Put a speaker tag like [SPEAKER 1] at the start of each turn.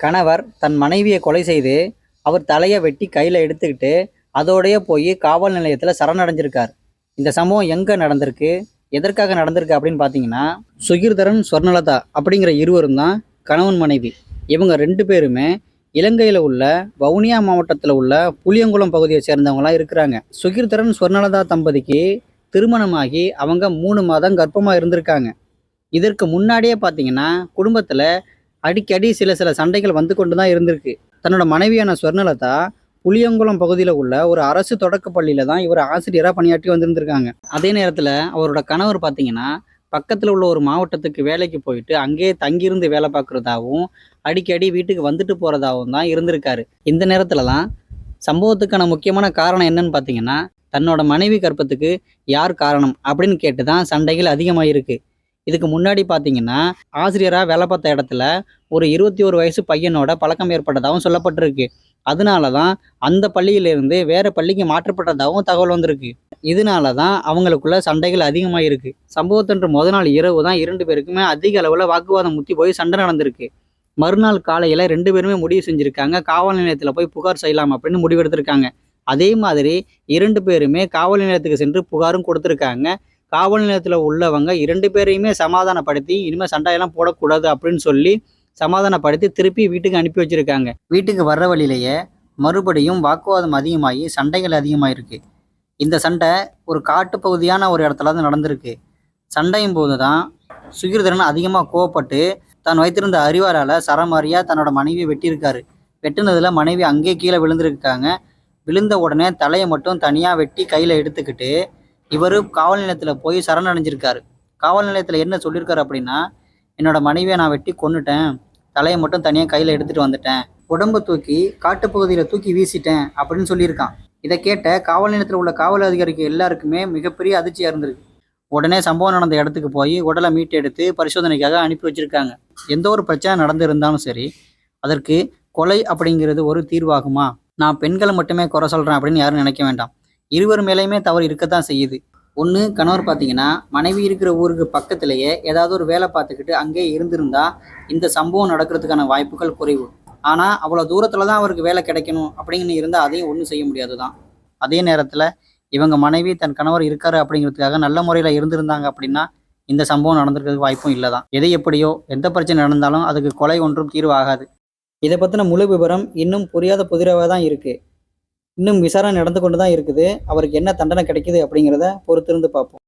[SPEAKER 1] கணவர் தன் மனைவியை கொலை செய்து அவர் தலையை வெட்டி கையில் எடுத்துக்கிட்டு அதோடையே போய் காவல் நிலையத்தில் சரணடைஞ்சிருக்கார். இந்த சம்பவம் எங்கே நடந்திருக்கு? எதற்காக நடந்திருக்கு அப்படின்னு பார்த்தீங்கன்னா சுகிர்தரன் ஸ்வர்ணலதா அப்படிங்கிற இருவரும் தான் கணவன் மனைவி. இவங்க ரெண்டு பேருமே இலங்கையில் உள்ள வவுனியா மாவட்டத்தில் உள்ள புளியங்குளம் பகுதியை சேர்ந்தவங்களாம் இருக்கிறாங்க. சுகிர்தரன் ஸ்வர்ணலதா தம்பதிக்கு திருமணமாகி அவங்க மூணு மாதம் கர்ப்பமாக இருந்திருக்காங்க. இதற்கு முன்னாடியே பார்த்தீங்கன்னா குடும்பத்தில் அடிக்கடி சில சில சண்டைகள் வந்து கொண்டு தான் இருந்திருக்கு. தன்னோட மனைவியான ஸ்வர்ணலதா புளியங்குளம் பகுதியில் உள்ள ஒரு அரசு தொடக்க பள்ளியில் தான் இவர் ஆசிரியராக பணியாற்றி வந்திருந்திருக்காங்க. அதே நேரத்தில் அவரோட கணவர் பார்த்தீங்கன்னா பக்கத்தில் உள்ள ஒரு மாவட்டத்துக்கு வேலைக்கு போயிட்டு அங்கேயே தங்கியிருந்து வேலை பார்க்குறதாகவும் அடிக்கடி வீட்டுக்கு வந்துட்டு போகிறதாகவும் தான் இருந்திருக்காரு. இந்த நேரத்தில் தான் சம்பவத்துக்கான முக்கியமான காரணம் என்னன்னு பார்த்தீங்கன்னா தன்னோட மனைவி கற்பத்துக்கு யார் காரணம் அப்படின்னு கேட்டு தான் சண்டைகள் அதிகமாக இருக்குது இதுக்கு முன்னாடி பார்த்தீங்கன்னா ஆசிரியராக வேலை பார்த்த இடத்துல ஒரு இருபத்தி ஒரு வயசு பையனோட பழக்கம் ஏற்பட்டதாகவும் சொல்லப்பட்டிருக்கு. அதனால தான் அந்த பள்ளியிலிருந்து வேறு பள்ளிக்கு மாற்றப்பட்டதாகவும் தகவல் வந்திருக்கு. இதனால தான் அவங்களுக்குள்ள சண்டைகள் அதிகமாக இருக்குது சம்பவத்தன்று முத நாள் இரவு தான் இரண்டு பேருக்குமே அதிக அளவில் வாக்குவாதம் முத்தி போய் சண்டை நடந்திருக்கு. மறுநாள் காலையில் ரெண்டு பேருமே முடிவு செஞ்சுருக்காங்க. காவல் நிலையத்தில் போய் புகார் செய்யலாம் அப்படின்னு முடிவெடுத்திருக்காங்க. அதே மாதிரி இரண்டு பேருமே காவல் நிலையத்துக்கு சென்று புகாரும் கொடுத்துருக்காங்க. காவல் நிலையத்தில் உள்ளவங்க இரண்டு பேரையுமே சமாதானப்படுத்தி இனிமேல் சண்டையெல்லாம் போடக்கூடாது அப்படின்னு சொல்லி சமாதானப்படுத்தி திருப்பி வீட்டுக்கு அனுப்பி வச்சுருக்காங்க. வீட்டுக்கு வர்ற வழியிலேயே மறுபடியும் வாக்குவாதம் அதிகமாகி சண்டைகள் அதிகமாயிருக்கு. இந்த சண்டை ஒரு காட்டு பகுதியான ஒரு இடத்துல தான் நடந்திருக்கு. சண்டையும் போது தான் சுகிர்தரன் அதிகமாக கோவப்பட்டு தான் வைத்திருந்த அறிவாரால் சரமாரியாக தன்னோட மனைவியை வெட்டியிருக்காரு. வெட்டினதில் மனைவி அங்கேயே கீழே விழுந்திருக்காங்க. விழுந்த உடனே தலையை மட்டும் தனியாக வெட்டி கையில் எடுத்துக்கிட்டு இவர் காவல் நிலையத்தில் போய் சரணடைஞ்சிருக்காரு. காவல் நிலையத்தில் என்ன சொல்லியிருக்காரு அப்படின்னா என்னோட மனைவியை நான் வெட்டி கொன்னுட்டேன். தலையை மட்டும் தனியாக கையில் எடுத்துகிட்டு வந்துட்டேன். உடம்பை தூக்கி காட்டுப்பகுதியில் தூக்கி வீசிட்டேன் அப்படின்னு சொல்லியிருக்கான். இதை கேட்ட காவல் நிலையத்தில் உள்ள காவல் அதிகாரிக்கு எல்லாருக்குமே மிகப்பெரிய அதிர்ச்சியாக இருந்திருக்கு. உடனே சம்பவம் நடந்த இடத்துக்கு போய் உடலை மீட்டெடுத்து பரிசோதனைக்காக அனுப்பி வச்சிருக்காங்க. எந்த ஒரு பிரச்சனை நடந்திருந்தாலும் சரி அதற்கு கொலை அப்படிங்கிறது ஒரு தீர்வாகுமா? நான் பெண்களை மட்டுமே குறை சொல்கிறேன் அப்படின்னு யாரும் நினைக்க வேண்டாம். இருவர் மேலேயுமே தவறு இருக்கத்தான் செய்யுது. ஒன்று கணவர் பார்த்தீங்கன்னா மனைவி இருக்கிற ஊருக்கு பக்கத்திலேயே ஏதாவது ஒரு வேலை பார்த்துக்கிட்டு அங்கேயே இருந்திருந்தா இந்த சம்பவம் நடக்கிறதுக்கான வாய்ப்புகள் குறைவு. ஆனால் அவ்வளோ தூரத்தில் தான் அவருக்கு வேலை கிடைக்கணும் அப்படின்னு இருந்தால் அதையும் ஒன்றும் செய்ய முடியாது தான் அதே நேரத்தில் இவங்க மனைவி தன் கணவர் இருக்காரு அப்படிங்கிறதுக்காக நல்ல முறையில் இருந்திருந்தாங்க அப்படின்னா இந்த சம்பவம் நடந்திருக்கிறதுக்கு வாய்ப்பும் இல்லை தான் எது எப்படியோ எந்த பிரச்சனை நடந்தாலும் அதுக்கு கொலை ஒன்றும் தீர்வு ஆகாது. இதை பற்றின முழு விவரம் இன்னும் புரியாத புதிராக தான் இருக்குது இன்னும் விசாரணை நடந்து கொண்டு தான் இருக்குது. அவருக்கு என்ன தண்டனை கிடைக்குது அப்படிங்கிறத பொறுத்திருந்து பார்ப்போம்.